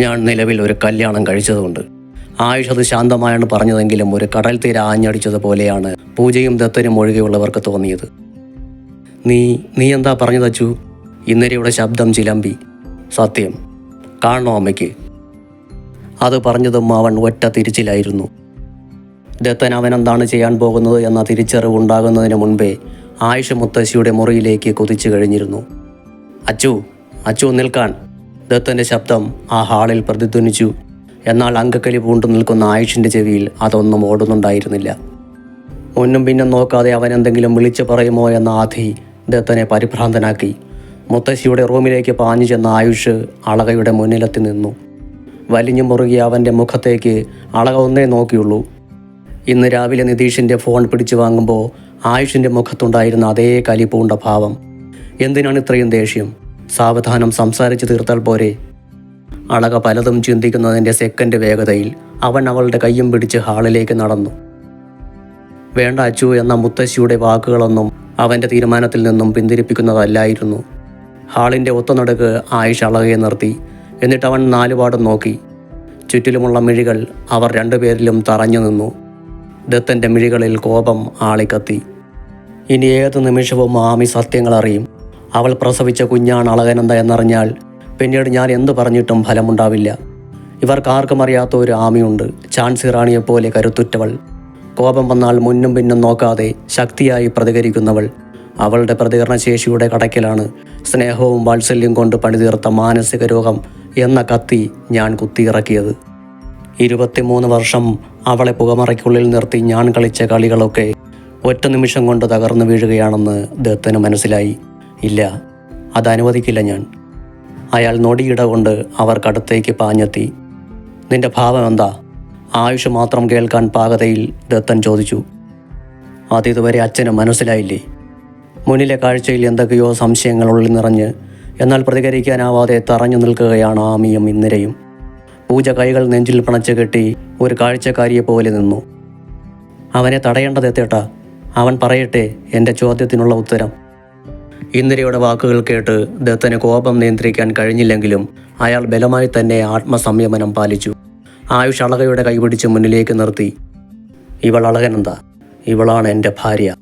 ഞാൻ നിലവിൽ ഒരു കല്യാണം കഴിച്ചതുകൊണ്ട്. ആയുഷ് അത് ശാന്തമായാണ് പറഞ്ഞതെങ്കിലും ഒരു കടൽ തീര ആഞ്ഞടിച്ചതുപോലെയാണ് പൂജയും ദത്തനും ഒഴികെയുള്ളവർക്ക് തോന്നിയത്. നീ നീ എന്താ പറഞ്ഞു അച്ചു? ഇന്നരയുടെ ശബ്ദം ചിലമ്പി. സത്യം. കാണണോ അമ്മയ്ക്ക്? അത് പറഞ്ഞതും അവൻ ഒറ്റ തിരിച്ചിലായിരുന്നു. ദത്തൻ അവൻ എന്താണ് ചെയ്യാൻ പോകുന്നത് എന്ന തിരിച്ചറിവ് ഉണ്ടാകുന്നതിന് മുൻപേ ആയിഷ മുത്തശ്ശിയുടെ മുറിയിലേക്ക് കുതിച്ചു കഴിഞ്ഞിരുന്നു. അച്ചു അച്ചു നിൽക്കാൻ. ദത്തന്റെ ശബ്ദം ആ ഹാളിൽ പ്രതിധ്വനിച്ചു. എന്നാൽ അങ്കക്കലി പൂണ്ടു നിൽക്കുന്ന ആയുഷിന്റെ ചെവിയിൽ അതൊന്നും ഓടുന്നുണ്ടായിരുന്നില്ല. മുന്നും പിന്നും നോക്കാതെ അവൻ എന്തെങ്കിലും വിളിച്ചു പറയുമോ എന്ന ആധി ദത്തനെ പരിഭ്രാന്തനാക്കി. മുത്തശ്ശിയുടെ റൂമിലേക്ക് പാഞ്ഞു ചെന്ന ആയുഷ് അളകയുടെ മുന്നിലെത്തി നിന്നു. വലിഞ്ഞു മുറുകിയ അവന്റെ മുഖത്തേക്ക് അളക ഒന്നേ നോക്കിയുള്ളൂ. ഇന്ന് രാവിലെ നിതീഷിന്റെ ഫോൺ പിടിച്ചു വാങ്ങുമ്പോൾ ആയുഷിന്റെ മുഖത്തുണ്ടായിരുന്ന അതേ കലിപ്പൂണ്ട ഭാവം. എന്തിനാണ് ഇത്രയും ദേഷ്യം? സാവധാനം സംസാരിച്ചു തീർത്താൽ പോരെ. അളക പലതും ചിന്തിക്കുന്നതിന്റെ സെക്കൻഡ് വേഗതയിൽ അവൻ അവളുടെ കയ്യും പിടിച്ച് ഹാളിലേക്ക് നടന്നു. വേണ്ട അച്ചു എന്ന മുത്തശ്ശിയുടെ വാക്കുകളൊന്നും അവന്റെ തീരുമാനത്തിൽ നിന്നും പിന്തിരിപ്പിക്കുന്നതല്ലായിരുന്നു. ഹാളിന്റെ ഒത്തനടുക്ക് ആയിഷ അളകയെ നിർത്തി. എന്നിട്ട് അവൻ നാലുപാടും നോക്കി. ചുറ്റിലുമുള്ള മിഴികൾ അവർ രണ്ടുപേരിലും തറഞ്ഞു നിന്നു. ദത്തന്റെ മിഴികളിൽ കോപം ആളിക്കത്തി. ഇനി ഏത് നിമിഷവും ആമി സത്യങ്ങൾ അറിയും അവൾ പ്രസവിച്ച കുഞ്ഞാണ് അളകനന്ദ എന്നറിഞ്ഞാൽ പിന്നീട് ഞാൻ എന്തു പറഞ്ഞിട്ടും ഫലമുണ്ടാവില്ല. ഇവർക്കാർക്കും അറിയാത്ത ഒരു ആമിയുണ്ട്. ചാൻസി റാണിയെപ്പോലെ കരുത്തുറ്റവൾ. കോപം വന്നാൽ മുന്നും പിന്നും നോക്കാതെ ശക്തിയായി പ്രതികരിക്കുന്നവൾ. അവളുടെ പ്രതികരണശേഷിയുടെ കടക്കിലാണ് സ്നേഹവും വാത്സല്യം കൊണ്ട് പണിതീർത്ത മാനസിക രോഗം എന്ന കത്തി ഞാൻ കുത്തിയിറക്കിയത്. ഇരുപത്തിമൂന്ന് വർഷം അവളെ പുകമറയ്ക്കുള്ളിൽ നിർത്തി ഞാൻ കളിച്ച കളികളൊക്കെ ഒറ്റ നിമിഷം കൊണ്ട് തകർന്നു വീഴുകയാണെന്ന് ദത്തന് മനസ്സിലായി. ഇല്ല അത് അനുവദിക്കില്ല ഞാൻ. അയാൾ നൊടിയിട കൊണ്ട് അവർക്കടുത്തേക്ക് പാഞ്ഞെത്തി. നിന്റെ ഭാവം എന്താ? ആയുഷ് മാത്രം കേൾക്കാൻ പാകതയിൽ ദത്തൻ ചോദിച്ചു. അതിതുവരെ അച്ഛന് മനസ്സിലായില്ലേ? മുന്നിലെ കാഴ്ചയിൽ എന്തൊക്കെയോ സംശയങ്ങൾ ഉള്ളിൽ നിറഞ്ഞ് എന്നാൽ പ്രതികരിക്കാനാവാതെ തറഞ്ഞു നിൽക്കുകയാണ് ആമിയും ഇന്നിരയും. പൂജ കൈകൾ നെഞ്ചിൽ പണച്ചു കെട്ടി ഒരു കാഴ്ചക്കാരിയെ പോലെ നിന്നു. അവനെ തടയേണ്ടത് എത്തേട്ടാ അവൻ പറയട്ടെ എന്റെ ചോദ്യത്തിനുള്ള ഉത്തരം. ഇന്ദിരയുടെ വാക്കുകൾ കേട്ട് ദത്തന് കോപം നിയന്ത്രിക്കാൻ കഴിഞ്ഞില്ലെങ്കിലും അയാൾ ബലമായി തന്നെ ആത്മസംയമനം പാലിച്ചു. ആയുഷ് അളകയുടെ കൈപിടിച്ച് മുന്നിലേക്ക് നിർത്തി. ഇവൾ അളകനെന്താ? ഇവളാണ് എന്റെ ഭാര്യ.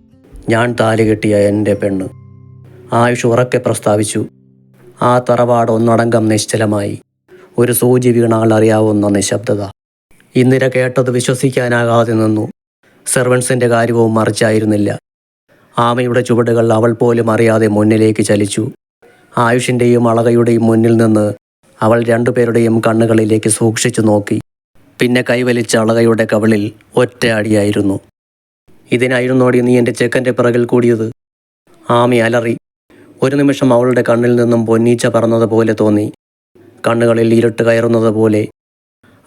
ഞാൻ താലി കെട്ടിയ എന്റെ പെണ്ണ്. ആയുഷ് ഉറക്കെ പ്രസ്താവിച്ചു. ആ തറവാട് ഒന്നടങ്കം നിശ്ചലമായി. ഒരു സൂചി വീണാൽ അറിയാവുന്ന നിശബ്ദത. ഇന്ദിര കേട്ടത് വിശ്വസിക്കാനാകാതെ നിന്നു. സെർവൻസിന്റെ കാര്യവും മറിച്ചായിരുന്നില്ല. ആമയുടെ ചുവടുകൾ അവൾ പോലും അറിയാതെ മുന്നിലേക്ക് ചലിച്ചു. ആയുഷിന്റെയും അളകയുടെയും മുന്നിൽ നിന്ന് അവൾ രണ്ടുപേരുടെയും കണ്ണുകളിലേക്ക് സൂക്ഷിച്ചു നോക്കി. പിന്നെ കൈവലിച്ച അളകയുടെ കവളിൽ ഒറ്റ അടിയായിരുന്നു. ഇതിനായിരുന്നോടി നീ എന്റെ ചെക്കന്റെ പിറകിൽ കൂടിയത്? ആമി അലറി. ഒരു നിമിഷം അവളുടെ കണ്ണിൽ നിന്നും പൊന്നീച്ച പറന്നതുപോലെ തോന്നി. കണ്ണുകളിൽ ഇരുട്ട് കയറുന്നത് പോലെ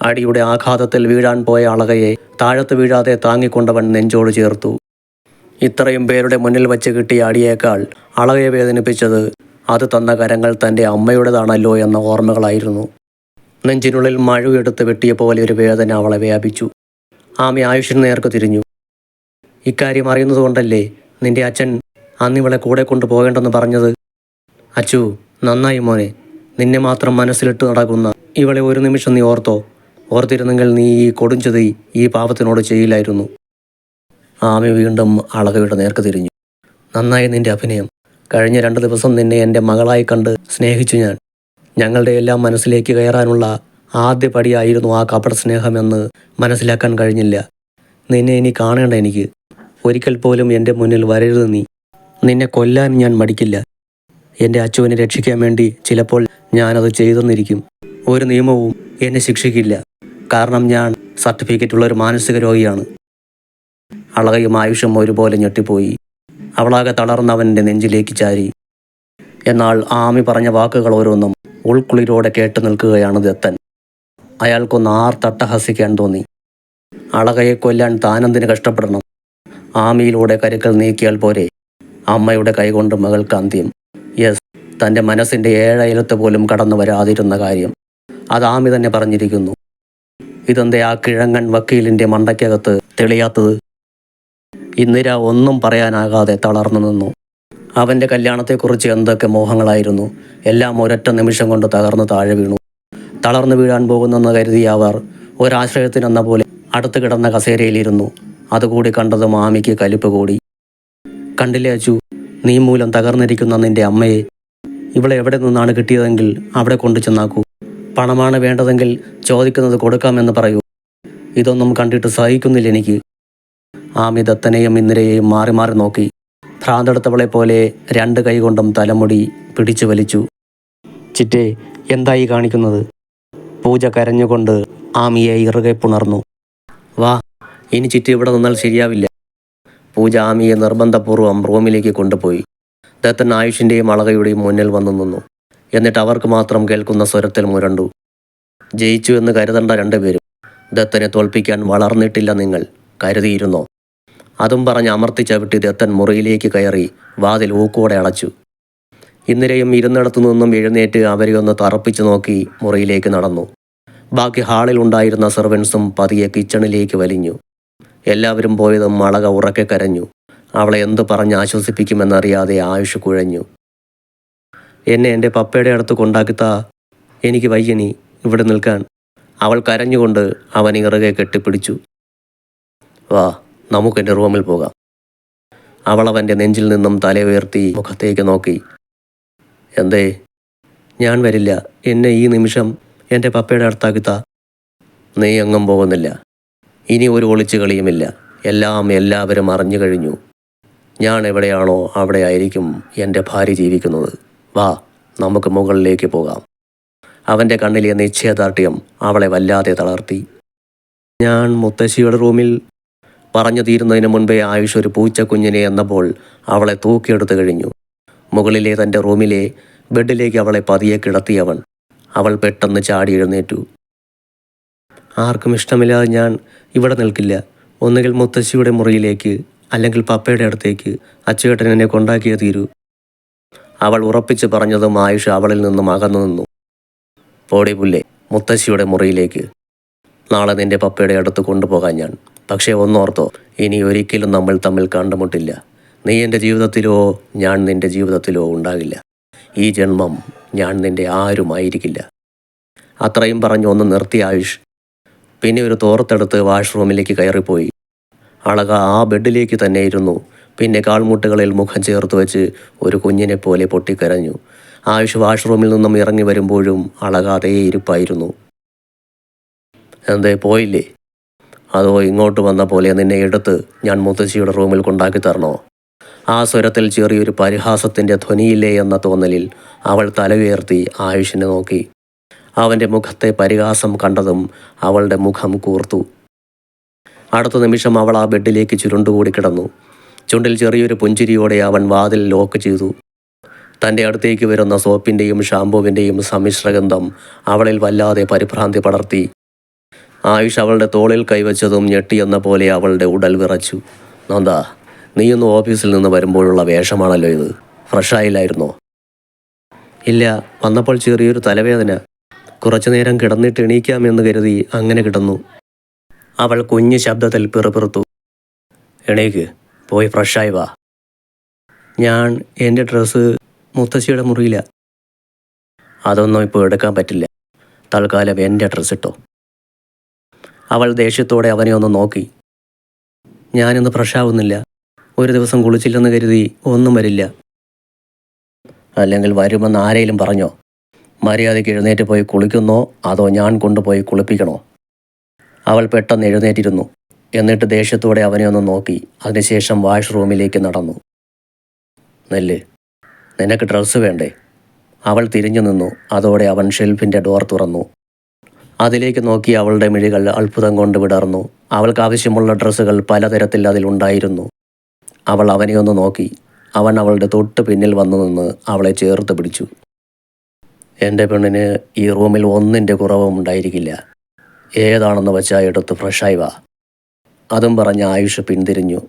അടിയുടെ ആഘാതത്തിൽ വീഴാൻ പോയ അളകയെ താഴത്ത് വീഴാതെ താങ്ങിക്കൊണ്ടവൻ നെഞ്ചോട് ചേർത്തു. ഇത്രയും പേരുടെ മുന്നിൽ വച്ച് കിട്ടിയ അടിയേക്കാൾ അളകയെ വേദനിപ്പിച്ചത് അത് തന്ന കരങ്ങൾ തന്റെ അമ്മയുടേതാണല്ലോ എന്ന ഓർമ്മകളായിരുന്നു. നെഞ്ചിനുള്ളിൽ മഴുവെടുത്ത് വെട്ടിയ പോലെ ഒരു വേദന അവളെ വ്യാപിച്ചു. ആമി ആയുഷിന് നേർക്ക് തിരിഞ്ഞു. ഇക്കാര്യം അറിയുന്നതുകൊണ്ടല്ലേ നിന്റെ അച്ഛൻ അന്നിവളെ കൂടെ കൊണ്ടുപോകേണ്ടെന്ന് പറഞ്ഞത്? അച്ചു നന്നായി മോനെ. നിന്നെ മാത്രം മനസ്സിലിട്ട് നടക്കുന്ന ഇവളെ ഒരു നിമിഷം നീ ഓർത്തോ. ഓർത്തിരുന്നെങ്കിൽ നീ ഈ കൊടുഞ്ചതി ഈ പാപത്തിനോട് ചെയ്യില്ലായിരുന്നു. ആമി വീണ്ടും അളകയുടെ നേർക്ക് തിരിഞ്ഞു. നന്നായി നിന്റെ അഭിനയം. കഴിഞ്ഞ രണ്ട് ദിവസം നിന്നെ എന്റെ മകളായി കണ്ട് സ്നേഹിച്ചു ഞാൻ. ഞങ്ങളുടെ എല്ലാം മനസ്സിലേക്ക് കയറാനുള്ള ആദ്യ പടിയായിരുന്നു ആ കപട സ്നേഹമെന്ന് മനസ്സിലാക്കാൻ കഴിഞ്ഞില്ല. നിന്നെ ഇനി കാണേണ്ട എനിക്ക്. ഒരിക്കൽ പോലും എന്റെ മുന്നിൽ വരരുത് നീ. നിന്നെ കൊല്ലാൻ ഞാൻ മടിക്കില്ല. എന്റെ അച്ചുവിനെ രക്ഷിക്കാൻ വേണ്ടി ചിലപ്പോൾ ഞാനത് ചെയ്തെന്നിരിക്കും. ഒരു നിയമവും എന്നെ ശിക്ഷിക്കില്ല. കാരണം ഞാൻ സർട്ടിഫിക്കറ്റ് ഉള്ള ഒരു മാനസിക രോഗിയാണ്. അളകയും ആയുഷും ഒരുപോലെ ഞെട്ടിപ്പോയി. അവളാകെ തളർന്നവന്റെ നെഞ്ചിലേക്ക് ചാരി. എന്നാൽ ആമി പറഞ്ഞ വാക്കുകൾ ഓരോന്നും ഉൾക്കുളിരോടെ കേട്ടു നിൽക്കുകയാണ് ദത്തൻ. അയാൾക്കൊന്ന് ആർത്തട്ടഹസിക്കാൻ തോന്നി. അളകയെ കൊല്ലാൻ താനെന്തിന് കഷ്ടപ്പെടണം? ആമിയിലൂടെ കരുക്കൾ നീക്കിയാൽ പോരെ? അമ്മയുടെ കൈകൊണ്ട് മകൾക്ക് അന്ത്യം യെസ് തന്റെ മനസ്സിന്റെ ഏഴയലത്ത് പോലും കടന്നു വരാതിരുന്ന കാര്യം. അത് ആമി തന്നെ പറഞ്ഞിരിക്കുന്നു. ഇതെന്തേ ആ കിഴങ്ങൻ വക്കീലിന്റെ മണ്ടയ്ക്കകത്ത് തെളിയാത്തത്? ഇന്ദിര ഒന്നും പറയാനാകാതെ തളർന്നു നിന്നു. അവന്റെ കല്യാണത്തെക്കുറിച്ച് എന്തൊക്കെ മോഹങ്ങളായിരുന്നു. എല്ലാം ഒരൊറ്റ നിമിഷം കൊണ്ട് തകർന്നു താഴെ വീണു. തളർന്നു വീഴാൻ പോകുന്നെന്ന് കരുതിയ അവർ ഒരാശ്രയത്തിനെന്ന പോലെ അടുത്ത് കിടന്ന കസേരയിലിരുന്നു. അതുകൂടി കണ്ടത് മാമിക്ക് കലിപ്പ് കൂടി. കണ്ടില്ലേ അച്ചു നീ മൂലം തകർന്നിരിക്കുന്ന നിന്റെ അമ്മയെ. ഇവിടെ എവിടെ നിന്നാണ് കിട്ടിയതെങ്കിൽ അവിടെ കൊണ്ടു ചെന്നാക്കൂ. പണമാണ് വേണ്ടതെങ്കിൽ ചോദിക്കുന്നത് കൊടുക്കാമെന്ന് പറയൂ. ഇതൊന്നും കണ്ടിട്ട് സഹിക്കുന്നില്ല എനിക്ക്. ആമി ദത്തനെയും ഇന്ദിരയെയും മാറി മാറി നോക്കി. ഭ്രാന്തെടുത്തവളെ പോലെ രണ്ട് കൈകൊണ്ടും തലമുടി പിടിച്ചു വലിച്ചു. ചിറ്റേ എന്തായി കാണിക്കുന്നത്? പൂജ കരഞ്ഞുകൊണ്ട് ആമിയെ ഇറുകെ പുണർന്നു. വാ ഇനി ചിറ്റി ഇവിടെ നിന്നാൽ ശരിയാവില്ല. പൂജ ആമിയെ നിർബന്ധപൂർവം റൂമിലേക്ക് കൊണ്ടുപോയി. ദത്തൻ ആയുഷിന്റെയും അളകയുടെയും മുന്നിൽ വന്നു നിന്നു. എന്നിട്ട് അവർക്ക് മാത്രം കേൾക്കുന്ന സ്വരത്തിൽ മുരണ്ടു. ജയിച്ചു എന്ന് കരുതണ്ട രണ്ടുപേരും. ദത്തനെ തോൽപ്പിക്കാൻ വളർന്നിട്ടില്ല നിങ്ങൾ. കരുതിയിരുന്നോ? അതും പറഞ്ഞ് അമർത്തി ചവിട്ടി ദത്തൻ മുറിയിലേക്ക് കയറി വാതിൽ ഊക്കോടെ അടച്ചു. ഇന്ദിരയും ഇരുന്നിടത്തു നിന്നും എഴുന്നേറ്റ് അവരെ ഒന്ന് തറപ്പിച്ചു നോക്കി മുറിയിലേക്ക് നടന്നു. ബാക്കി ഹാളിൽ ഉണ്ടായിരുന്ന സെർവൻസും പതിയെ കിച്ചണിലേക്ക് വലിഞ്ഞു. എല്ലാവരും പോയതും മളക ഉറക്കെ കരഞ്ഞു. അവളെ എന്തു പറഞ്ഞ് ആശ്വസിപ്പിക്കുമെന്നറിയാതെ ആയുഷ് കുഴഞ്ഞു. എന്നെ എന്റെ പപ്പയുടെ അടുത്ത് കൊണ്ടാക്കിത്താ. എനിക്ക് വയ്യനി ഇവിടെ നിൽക്കാൻ. അവൾ കരഞ്ഞുകൊണ്ട് അവൻ ഇറകെ കെട്ടിപ്പിടിച്ചു. വാ നമുക്കെന്റെ റൂമിൽ പോകാം. അവൾ അവന്റെ നെഞ്ചിൽ നിന്നും തല ഉയർത്തി മുഖത്തേക്ക് നോക്കി. എന്തേ? ഞാൻ വരില്ല. എന്നെ ഈ നിമിഷം എന്റെ പപ്പയുടെ അടുത്താക്കിത്ത നീ എങ്ങും പോകുന്നില്ല. ഇനി ഒരു ഒളിച്ചു കളിയുമില്ല. എല്ലാം എല്ലാവരും അറിഞ്ഞു കഴിഞ്ഞു. ഞാൻ എവിടെയാണോ അവിടെ ആയിരിക്കും എന്റെ ഭാര്യ ജീവിക്കുന്നത്. വാ നമുക്ക് മുകളിലേക്ക് പോകാം. അവന്റെ കണ്ണിലെ നിശ്ചയദാർഢ്യം അവളെ വല്ലാതെ തളർത്തി. ഞാൻ മുത്തശ്ശിയുടെ റൂമിൽ പറഞ്ഞു തീരുന്നതിന് മുൻപേ ആയുഷ് ഒരു പൂച്ചക്കുഞ്ഞിനെ എന്നപ്പോൾ അവളെ തൂക്കിയെടുത്തു കഴിഞ്ഞു. മുകളിലെ തന്റെ റൂമിലെ ബെഡിലേക്ക് അവളെ പതിയെ കിടത്തിയവൻ അവൾ പെട്ടെന്ന് ചാടി എഴുന്നേറ്റു. ആർക്കും ഇഷ്ടമില്ലാതെ ഞാൻ ഇവിടെ നിൽക്കില്ല. ഒന്നുകിൽ മുത്തശ്ശിയുടെ മുറിയിലേക്ക് അല്ലെങ്കിൽ പപ്പയുടെ അടുത്തേക്ക് അച്ചുവേട്ടൻ എന്നെ കൊണ്ടാക്കിയേ തീരൂ. അവൾ ഉറപ്പിച്ച് പറഞ്ഞതും ആയുഷ് അവളിൽ നിന്നും അകന്നു നിന്നു. പോടി പുല്ലേ മുത്തശ്ശിയുടെ മുറിയിലേക്ക്. നാളെ നിന്റെ പപ്പയുടെ അടുത്ത് കൊണ്ടുപോകാൻ ഞാൻ. പക്ഷേ ഒന്നോർത്തോ ഇനി ഒരിക്കലും നമ്മൾ തമ്മിൽ കണ്ടുമുട്ടില്ല. നീ എന്റെ ജീവിതത്തിലോ ഞാൻ നിന്റെ ജീവിതത്തിലോ ഉണ്ടാകില്ല. ഈ ജന്മം ഞാൻ നിന്റെ ആരുമായിരിക്കില്ല. അത്രയും പറഞ്ഞു ഒന്ന് നിർത്തി ആയുഷ്. പിന്നെ ഒരു തോർത്തെടുത്ത് വാഷ്റൂമിലേക്ക് കയറിപ്പോയി. അളക ആ ബെഡിലേക്ക് തന്നെ ഇരുന്നു. പിന്നെ കാൽമുട്ടുകളിൽ മുഖം ചേർത്ത് വെച്ച് ഒരു കുഞ്ഞിനെ പോലെ പൊട്ടിക്കരഞ്ഞു. ആയുഷ് വാഷ്റൂമിൽ നിന്നും ഇറങ്ങി വരുമ്പോഴും അളക അതേ ഇരിപ്പായിരുന്നു. എന്തേ പോയില്ലേ? അതോ ഇങ്ങോട്ട് വന്ന പോലെ നിന്നെ എടുത്ത് ഞാൻ മുത്തശ്ശിയുടെ റൂമിൽ കൊണ്ടാക്കി തരണോ? ആ സ്വരത്തിൽ ചെറിയൊരു പരിഹാസത്തിന്റെ ധ്വനിയില്ലേ എന്ന തോന്നലിൽ അവൾ തല ഉയർത്തി ആയുഷിനെ നോക്കി. അവന്റെ മുഖത്തെ പരിഹാസം കണ്ടതും അവളുടെ മുഖം കൂർത്തു. അടുത്ത നിമിഷം അവൾ ആ ബെഡിലേക്ക് ചുരുണ്ടുകൂടി കിടന്നു. ചുണ്ടിൽ ചെറിയൊരു പുഞ്ചിരിയോടെ അവൻ വാതിൽ ലോക്ക് ചെയ്തു. തന്റെ അടുത്തേക്ക് വരുന്ന സോപ്പിന്റെയും ഷാമ്പുവിന്റെയും സമ്മിശ്രഗന്ധം അവളിൽ വല്ലാതെ പരിഭ്രാന്തി പടർത്തി. ആയുഷ് അവളുടെ തോളിൽ കൈവച്ചതും ഞെട്ടിയെന്ന പോലെ അവളുടെ ഉടൽ വിറച്ചു. നന്ദ നീയൊന്ന് ഓഫീസിൽ നിന്ന് വരുമ്പോഴുള്ള വേഷമാണല്ലോ ഇത്. ഫ്രഷായില്ലായിരുന്നോ? ഇല്ല വന്നപ്പോൾ ചെറിയൊരു തലവേദന. കുറച്ചു നേരം കിടന്നിട്ട് എണീക്കാമെന്ന് കരുതി അങ്ങനെ കിടന്നു. അവൾ കുഞ്ഞു ശബ്ദത്തിൽ പിറുപിറുത്തു. എണീക്ക് പോയി ഫ്രഷായി വാ. ഞാൻ എന്റെ ഡ്രസ്സ് മുത്തശ്ശിയുടെ മുറിയില്ല അതൊന്നും ഇപ്പോൾ എടുക്കാൻ പറ്റില്ല. തൽക്കാലം എന്റെ ഡ്രസ്സ് ഇട്ടോ. അവൾ ദേഷ്യത്തോടെ അവനെ ഒന്ന് നോക്കി. ഞാനിന്ന് ഫ്രഷാവുന്നില്ല ഒരു ദിവസം കുളിച്ചില്ലെന്ന് കരുതി ഒന്നും വരില്ല. അല്ലെങ്കിൽ വരുമെന്ന് ആരെങ്കിലും പറഞ്ഞോ? മര്യാദയ്ക്ക് എഴുന്നേറ്റ് പോയി കുളിക്കുന്നോ? അതോ ഞാൻ കൊണ്ടുപോയി കുളിപ്പിക്കണോ? അവൾ പെട്ടെന്ന് എഴുന്നേറ്റിരുന്നു. എന്നിട്ട് ദേഷ്യത്തോടെ അവനെ ഒന്ന് നോക്കി. അതിനുശേഷം വാഷ്റൂമിലേക്ക് നടന്നു. നെല്ല് നിനക്ക് ഡ്രസ്സ് വേണ്ടേ? അവൾ തിരിഞ്ഞു നിന്നു. അതോടെ അവൻ ഷെൽഫിന്റെ ഡോർ തുറന്നു. അതിലേക്ക് നോക്കി അവളുടെ മിഴികൾ അത്ഭുതം കൊണ്ട് വിടർന്നു. അവൾക്ക് ആവശ്യമുള്ള ഡ്രസ്സുകൾ പലതരത്തിൽ അതിലുണ്ടായിരുന്നു അവൾ അവനെ ഒന്ന് നോക്കി. അവൻ അവളുടെ തൊട്ട് പിന്നിൽ വന്നു നിന്ന് അവളെ ചേർത്ത് പിടിച്ചു. എന്റെ പെണ്ണിന് ഈ റൂമിൽ ഒന്നിന്റെ കുറവും ഉണ്ടായിരിക്കില്ല. ഏതാണെന്ന് വെച്ചാൽ എടുത്ത് ഫ്രഷായി വാ. അതും പറഞ്ഞ് ആയുഷ് പിന്തിരിഞ്ഞു.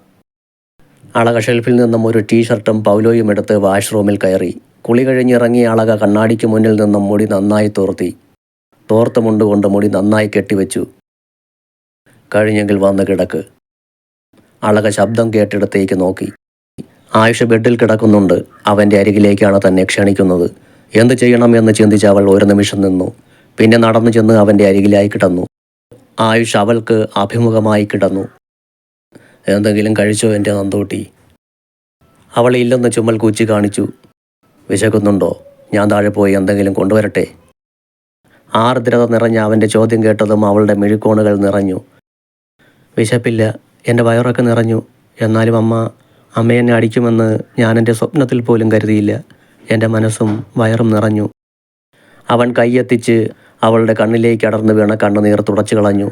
അളക ഷെൽഫിൽ നിന്നും ഒരു ടീഷർട്ടും പൗലോയും എടുത്ത് വാഷ്റൂമിൽ കയറി. കുളി കഴിഞ്ഞിറങ്ങി അളക കണ്ണാടിക്ക് മുന്നിൽ നിന്നും മുടി നന്നായി തോർത്തി. തോർത്ത കൊണ്ട് മുടി നന്നായി കെട്ടിവെച്ചു. കഴിഞ്ഞെങ്കിൽ വന്ന് കിടക്ക്. അളക ശബ്ദം കേട്ടിടത്തേക്ക് നോക്കി. ആയുഷ ബെഡിൽ കിടക്കുന്നുണ്ട്. അവന്റെ അരികിലേക്കാണ് തന്നെ ക്ഷണിക്കുന്നത്. എന്ത് ചെയ്യണം എന്ന് ചിന്തിച്ച് അവൾ ഒരു നിമിഷം നിന്നു. പിന്നെ നടന്നു ചെന്ന് അവന്റെ അരികിലായി കിടന്നു. ആയുഷ് അവൾക്ക് അഭിമുഖമായി കിടന്നു. എന്തെങ്കിലും കഴിച്ചോ എന്റെ നന്തൂട്ടി അവൾ ഇല്ലെന്ന് ചുമൽ കൂച്ചി കാണിച്ചു. വിശക്കുന്നുണ്ടോ? ഞാൻ താഴെ പോയി എന്തെങ്കിലും കൊണ്ടുവരട്ടെ? ആർദ്രത നിറഞ്ഞ അവന്റെ ചോദ്യം കേട്ടതും അവളുടെ മെഴുക്കോണുകൾ നിറഞ്ഞു. വിശപ്പില്ല എന്റെ വയറൊക്കെ നിറഞ്ഞു. എന്നാലും അമ്മ അമ്മ എന്നെ അടിക്കുമെന്ന് ഞാൻ എന്റെ സ്വപ്നത്തിൽ പോലും കരുതിയില്ല. എന്റെ മനസ്സും വയറും നിറഞ്ഞു. അവൻ കൈയെത്തിച്ച് അവളുടെ കണ്ണിലേക്ക് അടർന്നു വീണ കണ്ണുനീർ തുടച്ചു കളഞ്ഞു.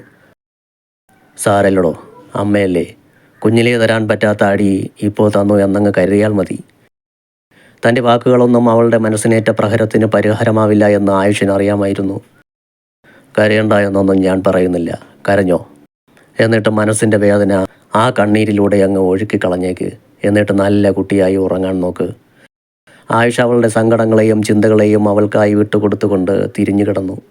സാരല്ലടോ അമ്മയല്ലേ. കുഞ്ഞിലേ തരാൻ പറ്റാത്ത അടി ഇപ്പോൾ തന്നു എന്നങ്ങ് കരുതിയാൽ മതി. തന്റെ വാക്കുകളൊന്നും അവളുടെ മനസ്സിനേറ്റ പ്രഹരത്തിന് പരിഹാരമാവില്ല എന്ന് ആയുഷിന് അറിയാമായിരുന്നു. കരയണ്ട എന്നൊന്നും ഞാൻ പറയുന്നില്ല. കരഞ്ഞോ? എന്നിട്ട് മനസ്സിന്റെ വേദന ആ കണ്ണീരിലൂടെ അങ്ങ് ഒഴുക്കി കളഞ്ഞേക്ക് എന്നിട്ട് നല്ല കുട്ടിയായി ഉറങ്ങാൻ നോക്ക്. ആയുഷ അവളുടെ സങ്കടങ്ങളെയും ചിന്തകളെയും അവൾക്കായി വിട്ടുകൊടുത്തുകൊണ്ട് തിരിഞ്ഞു കിടന്നു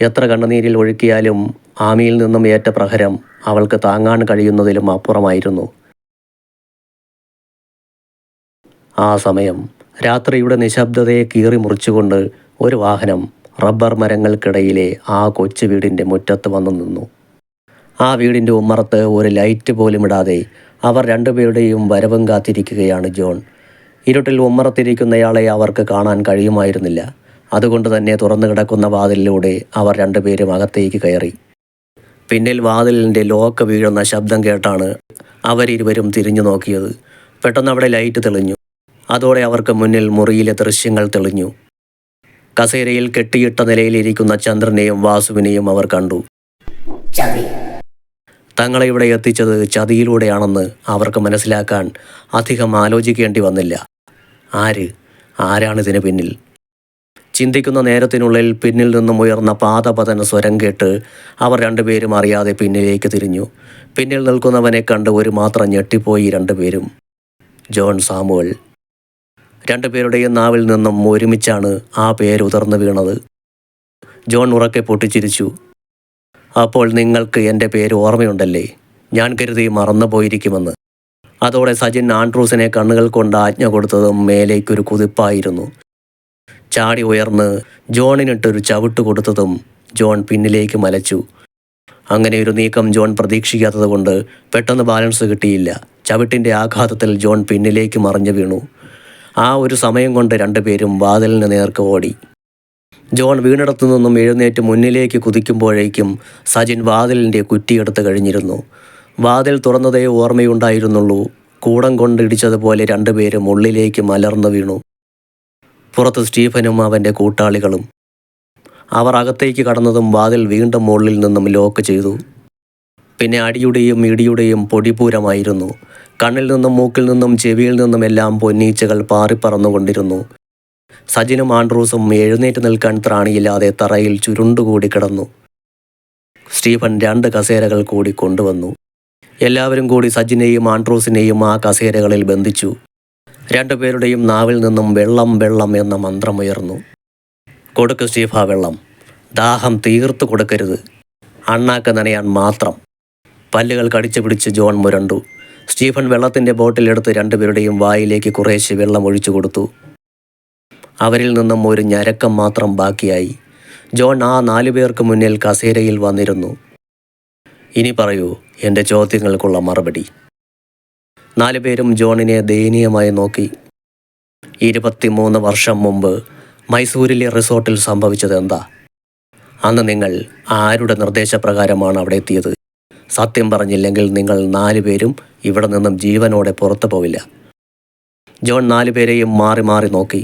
എത്ര കണ്ണുനീരിൽ ഒഴുക്കിയാലും ആമിയിൽ നിന്നും ഏറ്റ പ്രഹരം അവൾക്ക് താങ്ങാൻ കഴിയുന്നതിലും അപ്പുറമായിരുന്നു. ആ സമയം രാത്രിയുടെ നിശബ്ദതയെ കീറി മുറിച്ചുകൊണ്ട് ഒരു വാഹനം റബ്ബർ മരങ്ങൾക്കിടയിലെ ആ കൊച്ചു വീടിന്റെ മുറ്റത്ത് വന്നു നിന്നു. ആ വീടിന്റെ ഉമ്മറത്ത് ഒരു ലൈറ്റ് പോലും ഇടാതെ അവർ രണ്ടുപേരുടെയും വരവും കാത്തിരിക്കുകയാണ് ജോൺ. ഇരുട്ടിൽ ഉമ്മറത്തിരിക്കുന്നയാളെ അവർക്ക് കാണാൻ കഴിയുമായിരുന്നില്ല. അതുകൊണ്ട് തന്നെ തുറന്നു കിടക്കുന്ന വാതിലിലൂടെ അവർ രണ്ടുപേരും അകത്തേക്ക് കയറി. പിന്നിൽ വാതിലിന്റെ ലോക്ക് വീഴുന്ന ശബ്ദം കേട്ടാണ് അവരിരുവരും തിരിഞ്ഞു നോക്കിയത്. പെട്ടെന്ന് അവിടെ ലൈറ്റ് തെളിഞ്ഞു. അതോടെ അവർക്ക് മുന്നിൽ മുറിയിലെ ദൃശ്യങ്ങൾ തെളിഞ്ഞു. കസേരയിൽ കെട്ടിയിട്ട നിലയിലിരിക്കുന്ന ചന്ദ്രനെയും വാസുവിനെയും അവർ കണ്ടു. തങ്ങളെ ഇവിടെ എത്തിച്ചത് ചതിയിലൂടെയാണെന്ന് അവർക്ക് മനസ്സിലാക്കാൻ അധികം ആലോചിക്കേണ്ടി വന്നില്ല. ആര്? ആരാണിതിന് പിന്നിൽ? ചിന്തിക്കുന്ന നേരത്തിനുള്ളിൽ പിന്നിൽ നിന്നും ഉയർന്ന പാതപതന സ്വരം കേട്ട് അവർ രണ്ടുപേരും അറിയാതെ പിന്നിലേക്ക് തിരിഞ്ഞു. പിന്നിൽ നിൽക്കുന്നവനെ കണ്ട് ഒരു മാത്രം ഞെട്ടിപ്പോയി രണ്ടുപേരും. ജോൺ സാമുവൽ രണ്ടുപേരുടെയും നാവിൽ നിന്നും ഒരുമിച്ചാണ് ആ പേര് ഉതർന്നു വീണത്. ജോൺ ഉറക്കെ പൊട്ടിച്ചിരിച്ചു. അപ്പോൾ നിങ്ങൾക്ക് എന്റെ പേര് ഓർമ്മയുണ്ടല്ലേ? ഞാൻ കരുതി മറന്നുപോയിരിക്കുമെന്ന്. അതോടെ സജിൻ ആൻഡ്രൂസിനെ കണ്ണുകൾ കൊണ്ട് ആജ്ഞ കൊടുത്തതും മേലേക്കൊരു കുതിപ്പായിരുന്നു. ചാടി ഉയർന്ന് ജോണിനിട്ടൊരു ചവിട്ട് കൊടുത്തതും ജോൺ പിന്നിലേക്ക് മലച്ചു. അങ്ങനെ ഒരു നീക്കം ജോൺ പ്രതീക്ഷിക്കാത്തതുകൊണ്ട് പെട്ടെന്ന് ബാലൻസ് കിട്ടിയില്ല. ചവിട്ടിന്റെ ആഘാതത്തിൽ ജോൺ പിന്നിലേക്ക് മറിഞ്ഞു വീണു. ആ ഒരു സമയം കൊണ്ട് രണ്ടുപേരും വാതിലിന് നേർക്ക് ഓടി. ജോൺ വീണിടത്തു നിന്നും എഴുന്നേറ്റ് മുന്നിലേക്ക് കുതിക്കുമ്പോഴേക്കും സജിൻ വാതിലിന്റെ കുറ്റിയെടുത്ത് കഴിഞ്ഞിരുന്നു. വാതിൽ തുറന്നതേ ഓർമ്മയുണ്ടായിരുന്നുള്ളൂ. കൂടം കൊണ്ടിടിച്ചതുപോലെ രണ്ടുപേരും ഉള്ളിലേക്ക് മലർന്നു വീണു. പുറത്ത് സ്റ്റീഫനും അവന്റെ കൂട്ടാളികളും. അവർ അകത്തേക്ക് കടന്നതും വാതിൽ വീണ്ടും മുകളിൽ നിന്നും ലോക്ക് ചെയ്തു. പിന്നെ അടിയുടെയും ഇടിയുടെയും പൊടിപൂരമായിരുന്നു. കണ്ണിൽ നിന്നും മൂക്കിൽ നിന്നും ചെവിയിൽ നിന്നും എല്ലാം പൊന്നീച്ചകൾ പാറിപ്പറന്നുകൊണ്ടിരുന്നു സജിനും ആൻഡ്രൂസും എഴുന്നേറ്റ് നിൽക്കാൻ ത്രാണിയില്ലാതെ തറയിൽ ചുരുണ്ടുകൂടി കിടന്നു. സ്റ്റീഫൻ രണ്ട് കസേരകൾ കൂടി കൊണ്ടുവന്നു. എല്ലാവരും കൂടി സജിനെയും ആൻഡ്രൂസിനെയും ആ കസേരകളിൽ ബന്ധിച്ചു. രണ്ടുപേരുടെയും നാവിൽ നിന്നും വെള്ളം വെള്ളം എന്ന മന്ത്രമുയർന്നു കൊടുക്ക് സ്റ്റീഫ വെള്ളം. ദാഹം തീർത്തു കൊടുക്കരുത്. അണ്ണാക്ക് നനയാൻ മാത്രം. പല്ലുകൾ കടിച്ചു പിടിച്ച് ജോൺ മുരണ്ടു. സ്റ്റീഫൻ വെള്ളത്തിന്റെ ബോട്ടിലെടുത്ത് രണ്ടുപേരുടെയും വായിലേക്ക് കുറേശ്ശെ വെള്ളം ഒഴിച്ചു കൊടുത്തു. അവരിൽ നിന്നും ഒരു ഞരക്കം മാത്രം ബാക്കിയായി. ജോൺ ആ നാലു പേർക്ക് മുന്നിൽ കസേരയിൽ വന്നിരുന്നു. ഇനി പറയൂ എന്റെ ചോദ്യങ്ങൾക്കുള്ള മറുപടി. നാലു പേരും ജോണിനെ ദയനീയമായി നോക്കി. ഇരുപത്തിമൂന്ന് വർഷം മുമ്പ് മൈസൂരിലെ റിസോർട്ടിൽ സംഭവിച്ചത് എന്താ? അന്ന് നിങ്ങൾ ആരുടെ നിർദ്ദേശപ്രകാരമാണ് അവിടെ എത്തിയത്? സത്യം പറഞ്ഞില്ലെങ്കിൽ നിങ്ങൾ നാലുപേരും ഇവിടെ നിന്നും ജീവനോടെ പുറത്തു പോവില്ല. ജോൺ നാലുപേരെയും മാറി മാറി നോക്കി.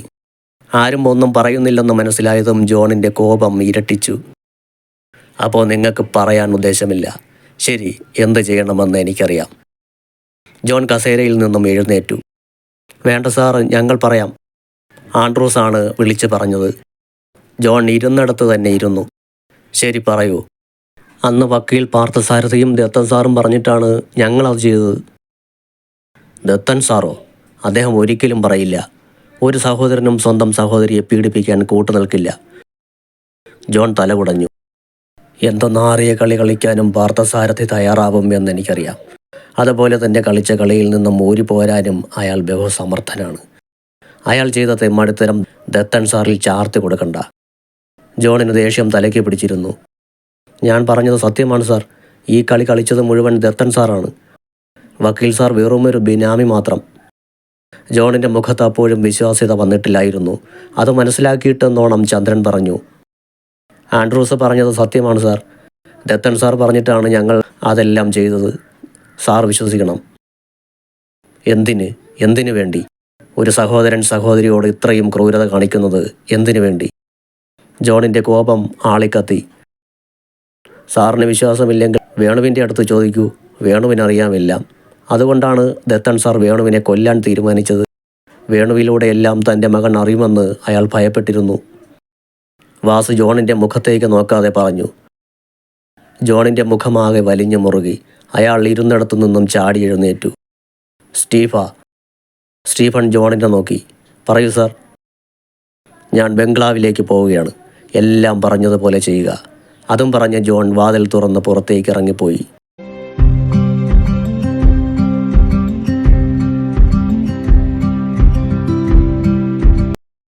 ആരും ഒന്നും പറയുന്നില്ലെന്ന് മനസ്സിലായതും ജോണിന്റെ കോപം ഇരട്ടിച്ചു. അപ്പോൾ നിങ്ങൾക്ക് പറയാൻ ഉദ്ദേശമില്ല. ശരി എന്ത് ചെയ്യണമെന്ന് എനിക്കറിയാം. ജോൺ കസേരയിൽ നിന്നും എഴുന്നേറ്റു. വേണ്ട സാർ ഞങ്ങൾ പറയാം. ആൻഡ്രൂസാണ് വിളിച്ചു പറഞ്ഞത്. ജോൺ ഇരുന്നിടത്ത് തന്നെ ഇരുന്നു. ശരി പറയൂ. അന്ന് വക്കീൽ പാർത്ഥസാരഥിയും ദത്തൻ സാറും പറഞ്ഞിട്ടാണ് ഞങ്ങളത് ചെയ്തത്. ദത്തൻ സാറോ അദ്ദേഹം ഒരിക്കലും പറയില്ല. ഒരു സഹോദരനും സ്വന്തം സഹോദരിയെ പീഡിപ്പിക്കാൻ കൂട്ടുനിൽക്കില്ല ജോൺ തല തലകുടഞ്ഞു എന്തൊന്നാറിയ കളി കളിക്കാനും പാർത്ഥസാരഥി തയ്യാറാവും എന്നെനിക്കറിയാം. അതുപോലെ തന്നെ കളിച്ച കളിയിൽ നിന്നും ഊരി പോരാനും അയാൾ ബഹുസമർത്ഥനാണ്. അയാൾ ചെയ്ത തെമ്മാടിത്തരം ദത്തൻ സാറിൽ ചാർത്തി കൊടുക്കണ്ട. ജോണിന് ദേഷ്യം തലയ്ക്ക് പിടിച്ചിരുന്നു. ഞാൻ പറഞ്ഞത് സത്യമാണ് സാർ. ഈ കളി കളിച്ചത് മുഴുവൻ ദത്തൻ സാറാണ്. വക്കീൽ സാർ വെറും ഒരു ബിനാമി മാത്രം. ജോണിന്റെ മുഖത്ത് അപ്പോഴും വിശ്വാസ്യത വന്നിട്ടില്ലായിരുന്നു. അത് മനസ്സിലാക്കിയിട്ടെന്നോണം ചന്ദ്രൻ പറഞ്ഞു. ആൻഡ്രൂസ് പറഞ്ഞത് സത്യമാണ് സാർ. ദത്തൻ സാർ പറഞ്ഞിട്ടാണ് ഞങ്ങൾ അതെല്ലാം ചെയ്തത്. സാർ വിശ്വസിക്കണം. എന്തിന്? എന്തിനു വേണ്ടി? ഒരു സഹോദരൻ സഹോദരിയോട് ഇത്രയും ക്രൂരത കാണിക്കുന്നത് എന്തിനു വേണ്ടി? ജോണിന്റെ കോപം ആളിക്കത്തി. സാറിന് വിശ്വാസമില്ലെങ്കിൽ വേണുവിന്റെ അടുത്ത് ചോദിക്കൂ. വേണുവിനറിയാമെല്ലാം. അതുകൊണ്ടാണ് ദത്തൻ സാർ വേണുവിനെ കൊല്ലാൻ തീരുമാനിച്ചത്. വേണുവിലൂടെയെല്ലാം തന്റെ മകൻ അറിയുമെന്ന് അയാൾ ഭയപ്പെട്ടിരുന്നു. വാസ് ജോണിന്റെ മുഖത്തേക്ക് നോക്കാതെ പറഞ്ഞു. ജോണിന്റെ മുഖമാകെ വലിഞ്ഞു മുറുകി. അയാൾ ഇരുന്നിടത്തു നിന്നും ചാടി എഴുന്നേറ്റു. സ്റ്റീഫ സ്റ്റീഫൻ ജോണിനെ നോക്കി. പറയൂ സാർ. ഞാൻ ബംഗ്ലാവിലേക്ക് പോവുകയാണ്. എല്ലാം പറഞ്ഞതുപോലെ ചെയ്യുക. അതും പറഞ്ഞ് ജോൺ വാതിൽ തുറന്ന് പുറത്തേക്ക് ഇറങ്ങിപ്പോയി.